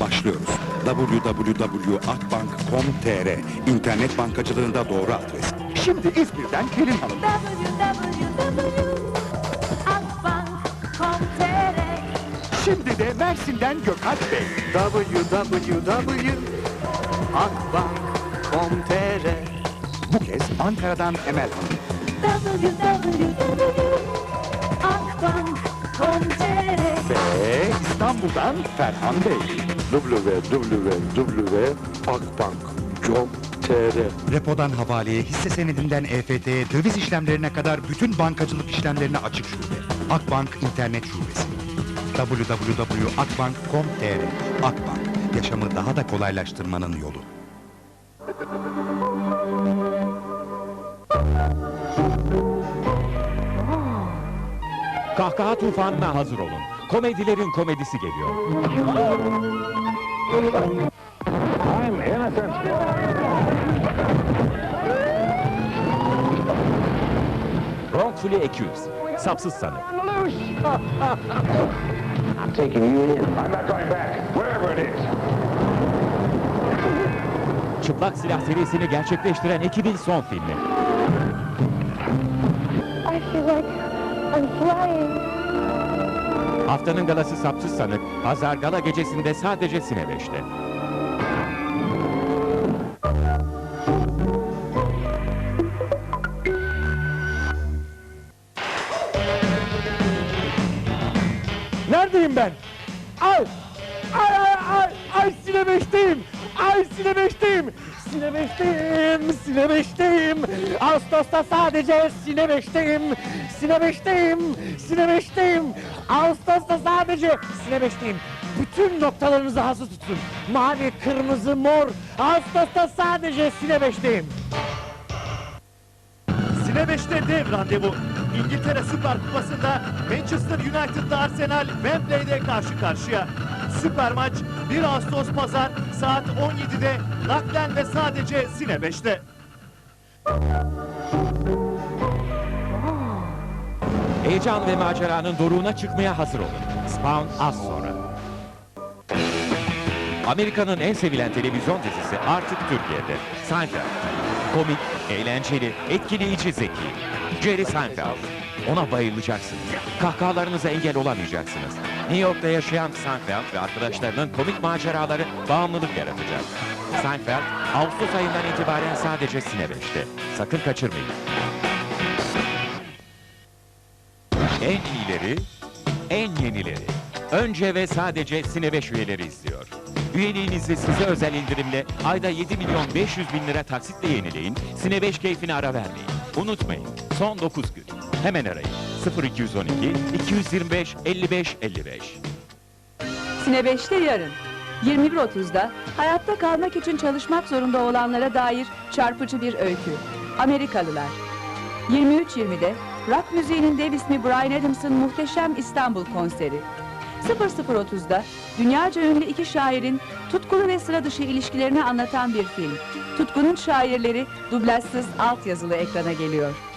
Başlıyoruz. www.akbank.com.tr İnternet bankacılığında doğru adres. Şimdi İzmir'den Pelin Hanım. www.akbank.com.tr Şimdi de Mersin'den Gökalp Bey. www.akbank.com.tr Bu kez Ankara'dan Emel Hanım. www.akbank.com.tr Ve İstanbul'dan Ferhan Bey. www.akbank.com.tr Repodan havaleye, hisse senedinden EFT'ye, döviz işlemlerine kadar bütün bankacılık işlemlerine açık şube. Akbank İnternet Şubesi. www.akbank.com.tr Akbank, yaşamı daha da kolaylaştırmanın yolu. Kahkaha tufanına hazır olun. Komedilerin komedisi geliyor. Wrongfully accused. Sapsız sanık. I'm taking you in. I'm not going back, wherever it is. Çıplak silah serisini gerçekleştiren ekibin son filmi. I feel like I'm flying. Haftanın galası sapsız sanık, pazar gala gecesinde sadece Sine Neredeyim ben? Ay! Ay ay ay! Ay Sine Ay Sine Sinebeş'teyim, Sinebeş'teyim. Ağustos'ta sadece Sinebeş'teyim, Sinebeş'teyim, Sinebeş'teyim. Ağustos'ta sadece Sinebeş'teyim. Bütün noktalarınızı hazır tutun. Mavi, kırmızı, mor. Ağustos'ta sadece Sinebeş'teyim. Sinebeş'te dev randevu. İngiltere Süper Kupası'nda Manchester United'la Arsenal Wembley'de karşı karşıya. Süper maç 1 Ağustos Pazar saat 17'de naklen ve sadece Sine 5'te. Heyecan ve maceranın doruğuna çıkmaya hazır olun. Spawn az sonra. Amerika'nın en sevilen televizyon dizisi artık Türkiye'de. Seinfeld. Komik, eğlenceli, etkileyici zeki. Jerry Seinfeld. Ona bayılacaksınız. Kahkahalarınıza engel olamayacaksınız. New York'ta yaşayan Seinfeld ve arkadaşlarının komik maceraları bağımlılık yaratacak. Seinfeld, Ağustos ayından itibaren sadece Sine 5'te. Sakın kaçırmayın. En iyileri, en yenileri. Önce ve sadece Sine 5 üyeleri izliyor. Üyeliğinizi size özel indirimle ayda 7 milyon 500 bin lira taksitle yenileyin. Sine 5 keyfine ara vermeyin. Unutmayın, son 9 gün. Hemen arayın. 0212 225 55 55. Sine 5'te yarın. 21.30'da hayatta kalmak için çalışmak zorunda olanlara dair çarpıcı bir öykü. Amerikalılar. 23.20'de rock müziğinin dev ismi Brian Adams'ın muhteşem İstanbul konseri. 00.30'da dünyaca ünlü iki şairin tutkulu ve sıra dışı ilişkilerini anlatan bir film. Tutkunun şairleri dublajsız altyazılı ekrana geliyor.